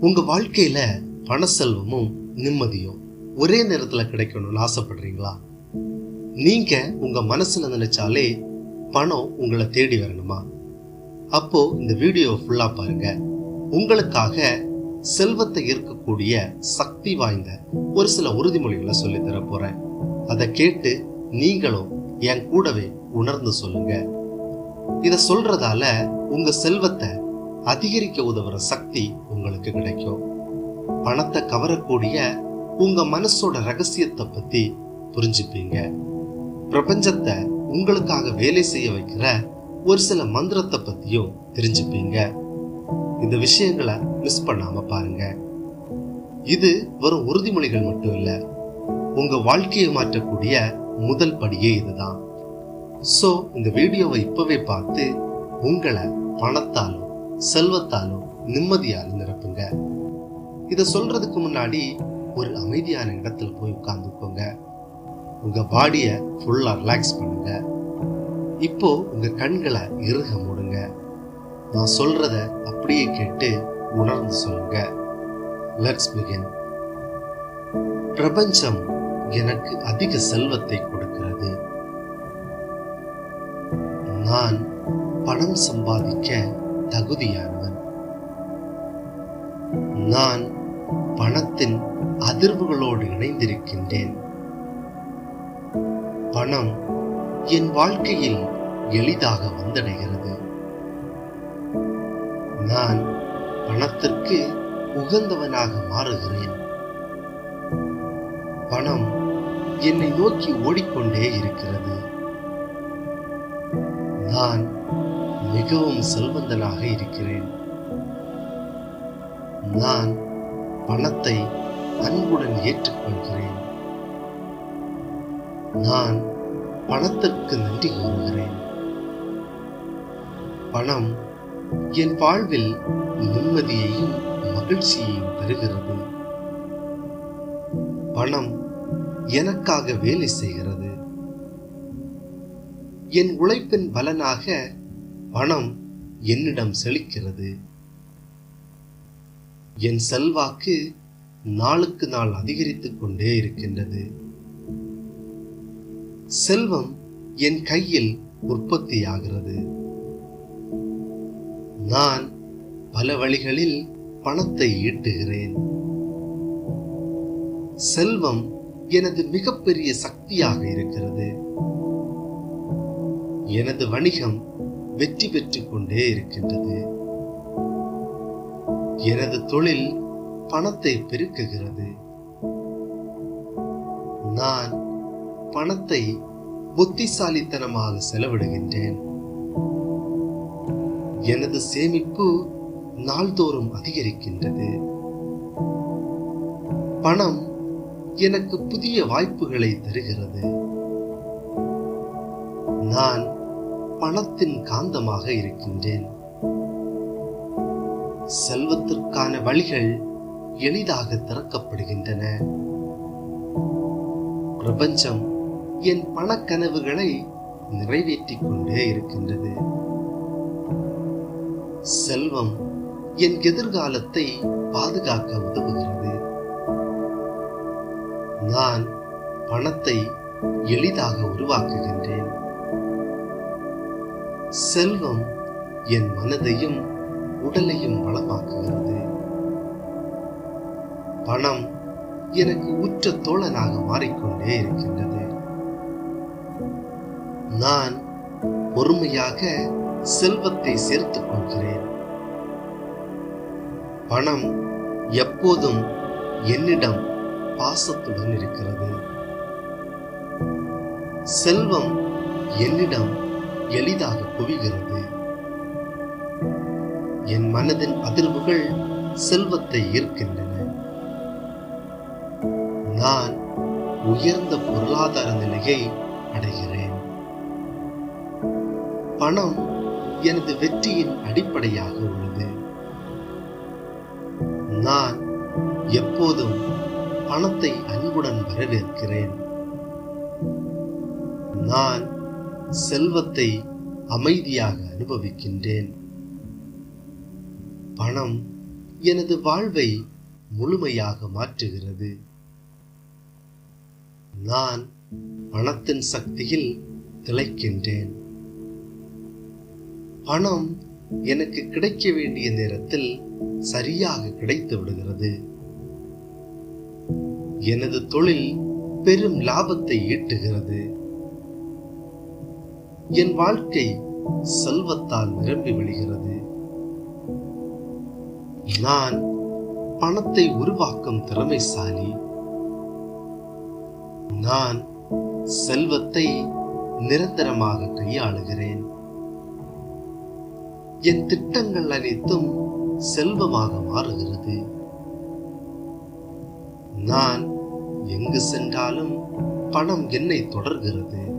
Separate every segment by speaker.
Speaker 1: உங்க வாழ்க்கையில பண செல்வமும் நிம்மதியும் ஒரே நேரத்துல கிடைக்கணும்னு ஆசைப்படுறீங்களா? நீங்க உங்க மனசுல நினைச்சாலே பணம் உங்களை தேடி வரணுமா? அப்போ இந்த வீடியோ ஃபுல்லா பாருங்க. உங்களுக்காக செல்வத்தை ஈர்க்கக்கூடிய சக்தி வாய்ந்த ஒரு சில உறுதிமொழிகளை சொல்லி தர போறேன். அதை கேட்டு நீங்களும் என் கூடவே உணர்ந்து சொல்லுங்க. இத சொல்றதால உங்க செல்வத்தை அதிகரிக்க உதவுற சக்தி உங்களுக்கு கிடைக்கும். பணத்தை கவரக்கூடிய உங்க மனசோட ரகசியத்தை பத்தி புரிஞ்சுப்பீங்க. பிரபஞ்சத்தை உங்களுக்காக வேலை செய்ய வைக்கிற ஒரு சில மந்திரத்தை பத்தியும் தெரிஞ்சுப்பீங்க. இந்த விஷயங்களை மிஸ் பண்ணாம பாருங்க. இது வெறும் உறுதிமொழிகள் மட்டும் இல்ல உங்க வாழ்க்கையை மாற்றக்கூடிய முதல் படியே இதுதான். சோ இந்த வீடியோவை இப்பவே பார்த்து உங்களை பணத்தாலும் செல்வத்தாலும் நிம்மதியாலும் நிரப்புங்க. இத சொல்றதுக்கு முன்னாடி ஒரு அமைதியான இடத்துல போய் உட்கார்ந்துக்கோங்க. உங்க பாடிய ஃபுல்லா ரிலாக்ஸ் பண்ணுங்க. இப்போ உங்க கண்களை இறுக மூடுங்க. நான் சொல்றத அப்படியே கேட்டு உணர்ந்து சொல்லுங்க. லெட்ஸ் பிகின் பிரபஞ்சம் எனக்கு அதிக செல்வத்தை கொடுக்கிறது. நான் பணம் சம்பாதிக்க தகுதியானவன். நான் பணத்தின் அதிர்வுகளோடு இணைந்திருக்கின்றேன். பணம் என் வாழ்க்கையில் எளிதாக வந்தடைகிறது. நான் பணத்திற்கு உகந்தவனாக மாறுகிறேன். பணம் என்னை நோக்கி ஓடிக்கொண்டே இருக்கிறது. நான் மிகவும் செல்வந்தனாக இருக்கிறேன். நான் பணத்தை அன்புடன் ஏற்றுக்கொள்கிறேன். நான் பணத்திற்கு நன்றி கூறுகிறேன். பணம் என் வாழ்வில் நிம்மதியையும் மகிழ்ச்சியையும் தருகிறது பணம் எனக்காக வேலை செய்கிறது. என் உழைப்பின் பலனாக பணம் என்னிடம் செழிக்கிறது என் செல்வாக்கு நாளுக்கு நாள் அதிகரித்துக் கொண்டே இருக்கின்றது. செல்வம் என் கையில் உற்பத்தியாகிறது. நான் பல வழிகளில் பணத்தை ஈட்டுகிறேன். செல்வம் எனது மிகப்பெரிய சக்தியாக இருக்கிறது. எனது வணிகம் வெற்றி பெற்றுக் கொண்டே இருக்கின்றது. எனது தொழில் பணத்தை பெருக்குகிறது. நான் பணத்தை புத்திசாலித்தனமாக செலவிடுகின்றேன். எனது சேமிப்பு நாள்தோறும் அதிகரிக்கின்றது. பணம் எனக்கு புதிய வாய்ப்புகளை தருகிறது. நான் பணத்தின் காந்தமாக இருக்கின்றேன். செல்வத்திற்கான வழிகள் எளிதாக திறக்கப்படுகின்றன. பிரபஞ்சம் என் பணக்கனவுகளை நிறைவேற்றிக் கொண்டே இருக்கின்றது. செல்வம் என் எதிர்காலத்தை பாதுகாக்க உதவுகிறது. நான் பணத்தை எளிதாக உருவாக்குகின்றேன். செல்வம் என் மனதையும் உடலையும் வளமாக்குகிறது. பணம் எனக்கு உற்ற தோழனாக மாறிக்கொண்டே இருக்கின்றது. நான் பொறுமையாக செல்வத்தை சேர்த்துக் கொள்கிறேன். பணம் எப்போதும் என்னிடம் பாசத்துடன் இருக்கிறது. செல்வம் என்னிடம் எளிதாக குவிகிறது. என் மனதின் அதிர்வுகள் செல்வத்தை ஈர்க்கின்றன. நான் உயர்ந்த பொருளாதார நிலையை அடைகிறேன். பணம் எனது வெற்றியின் அடிப்படையாக உள்ளது. நான் எப்போதும் பணத்தை அன்புடன் வரவேற்கிறேன். நான் செல்வத்தை அமைதியாக அனுபவிக்கின்றேன். பணம் எனது வாழ்வை முழுமையாக மாற்றுகிறது. நான் பணத்தின் சக்தியில் திளைக்கின்றேன். பணம் எனக்கு கிடைக்க வேண்டிய நேரத்தில் சரியாக கிடைத்து விடுகிறது. எனது தொழில் பெரும் லாபத்தை ஈட்டுகிறது. என் வாழ்க்கை செல்வத்தால் நிரம்பி விடுகிறது நான் பணத்தை உருவாக்கும் திறமைசாலி. நான் செல்வத்தை நிரந்தரமாக கையாளுகிறேன். என் திட்டங்கள் அனைத்தும் செல்வமாக மாறுகிறது. நான் எங்கு சென்றாலும் பணம் என்னை தொடர்கிறது.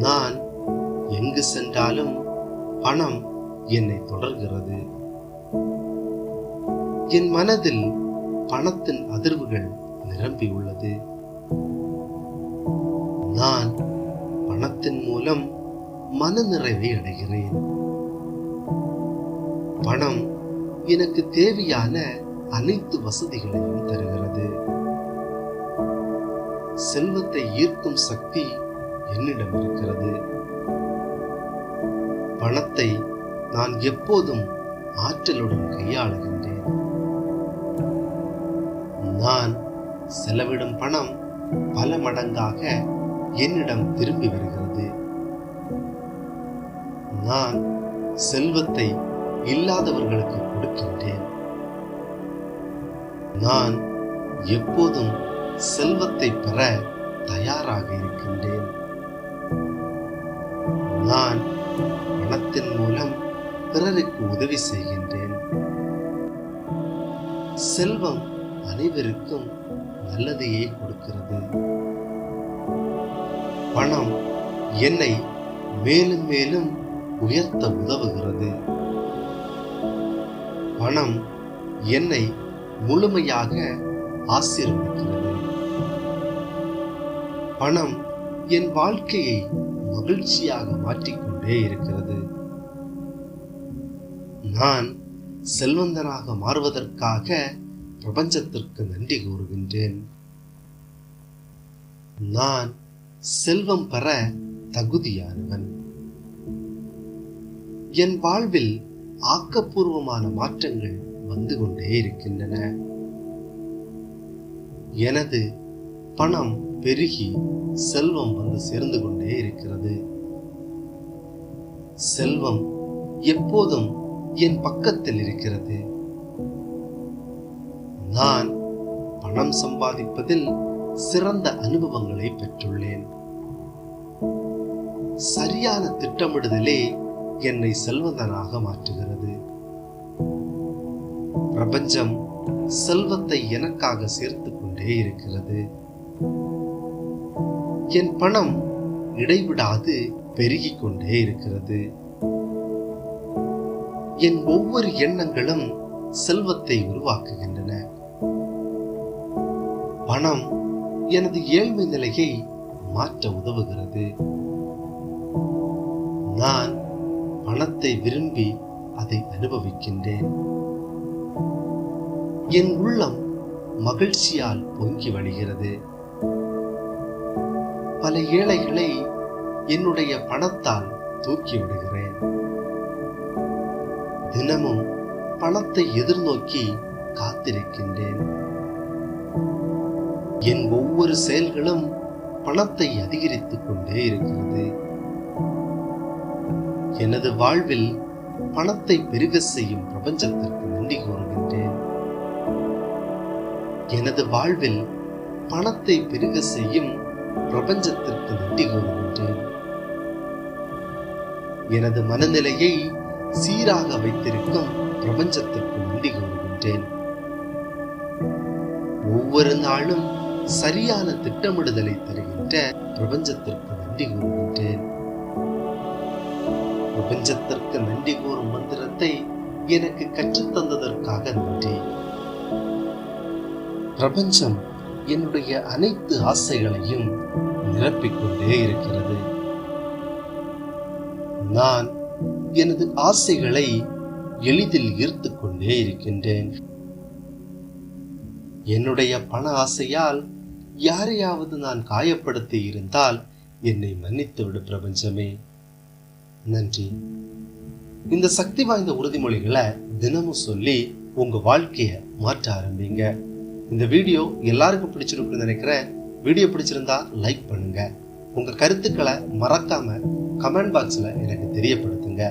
Speaker 1: நான் எங்கு சென்றாலும் பணம் என்னை தொடர்கிறது. என் மனதில் பணத்தின் அதிர்வுகள் நிரம்பி உள்ளது. நான் பணத்தின் மூலம் மன நிறைவை அடைகிறேன். பணம் எனக்கு தேவையான அனைத்து வசதிகளையும் தருகிறது. செல்வத்தை ஈர்க்கும் சக்தி என்னிடம் இருக்கிறது? பணத்தை நான் எப்போதும் ஆற்றலுடன் கையாளுகின்றேன். நான் செலவிடும் பணம் பல மடங்காக என்னிடம் திரும்பி வருகிறது. நான் செல்வத்தை இல்லாதவர்களுக்கு கொடுக்கின்றேன். நான் எப்போதும் செல்வத்தை பெற தயாராக இருக்கின்றேன். நான் பணத்தின் மூலம் பிறருக்கு உதவி செய்கின்றேன். செல்வம் அனைவருக்கும் நல்லதையே கொடுக்கிறது. பணம் என்னை மேலும் மேலும் உயர்த்த உதவுகிறது. பணம் என்னை முழுமையாக ஆசீர்வதிக்கிறது. பணம் என் வாழ்க்கையை மகிழ்ச்சியாக மாற்றிக்கொண்டே இருக்கிறது. நான் செல்வந்தனாக மாறுவதற்காக பிரபஞ்சத்திற்கு நன்றி கூறுகின்றேன். நான் செல்வம் பெற தகுதியானவன். என் வாழ்வில் ஆக்கப்பூர்வமான மாற்றங்கள் வந்து கொண்டே இருக்கின்றன. எனது பணம் பெருகி செல்வம் வந்து சேர்ந்து கொண்டே இருக்கிறது. செல்வம் எப்போதும் என் பக்கத்தில் இருக்கிறது. நான் பணம் சம்பாதிப்பதில் சிறந்த அனுபவங்களை பெற்றுள்ளேன். சரியான திட்டமிடுதலே என்னை செல்வந்தனாக மாற்றுகிறது. பிரபஞ்சம் செல்வத்தை எனக்காக சேர்த்து கொண்டே இருக்கிறது. என் பணம் இடைவிடாது பெருகிக் கொண்டே இருக்கிறது. என் ஒவ்வொரு எண்ணங்களும் செல்வத்தை உருவாக்குகின்றன. பணம் எனது ஏழ்மை நிலையை மாற்ற உதவுகிறது. நான் பணத்தை விரும்பி அதை அனுபவிக்கின்றேன். என் உள்ளம் மகிழ்ச்சியால் பொங்கி வழிகிறது. பல ஏழைகளை என்னுடைய பணத்தால் தூக்கி விடுகிறேன். தினமும் பணத்தை எதிர்நோக்கி காத்திருக்கின்றேன். என் ஒவ்வொரு செயல்களும் பணத்தை அதிகரித்துக் கொண்டே இருக்கிறது. எனது வாழ்வில் பணத்தை பெருக செய்யும் பிரபஞ்சத்திற்கு நன்றி கூறுகின்றேன். எனது வாழ்வில் பணத்தை பெருக செய்யும் பிரபஞ்சத்திற்கு நன்றி கூறுகின்றேன். எனது மனநிலையை சீராக வைத்திருக்கும் பிரபஞ்சத்திற்கு நன்றி கூறுகின்றேன். ஒவ்வொரு நாளும் சரியான திட்டமிடுதலை தருகின்ற பிரபஞ்சத்திற்கு நன்றி கூறுகின்றேன். பிரபஞ்சத்திற்கு நன்றி கூறும் மந்திரத்தை எனக்கு கற்றுத்தந்ததற்காக நன்றி. பிரபஞ்சம் என்னுடைய அனைத்து ஆசைகளையும் நிரப்பிக்கொண்டே இருக்கிறது. நான் எனது ஆசைகளை எளிதில் ஈர்த்து கொண்டே இருக்கின்றேன். என்னுடைய பண ஆசையால் யாரையாவது நான் காயப்படுத்தி இருந்தால் என்னை மன்னித்து விடு பிரபஞ்சமே. நன்றி. இந்த சக்தி வாய்ந்த உறுதிமொழிகளை தினமும் சொல்லி உங்க வாழ்க்கைய மாற்ற ஆரம்பிங்க. இந்த வீடியோ எல்லாருக்கும் பிடிச்சிருக்குன்னு நினைக்கிறேன். வீடியோ பிடிச்சிருந்தா லைக் பண்ணுங்க. உங்க கருத்துக்களை மறக்காம கமெண்ட் பாக்ஸ்ல எனக்கு தெரியப்படுத்துங்க.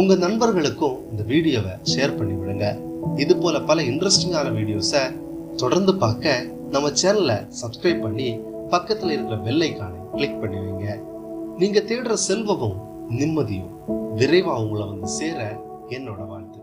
Speaker 1: உங்க நண்பர்களுக்கும் இந்த வீடியோவை ஷேர் பண்ணி விடுங்க. இது போல பல இன்ட்ரெஸ்டிங்கான வீடியோஸை தொடர்ந்து பார்க்க நம்ம சேனலை சப்ஸ்கிரைப் பண்ணி பக்கத்தில் இருக்கிற வெள்ளைக்கான கிளிக் பண்ணி வைங்க. நீங்க தேடுற செல்வமும் நிம்மதியும் விரைவாக உங்களை வந்து சேர என்னோட வாழ்த்து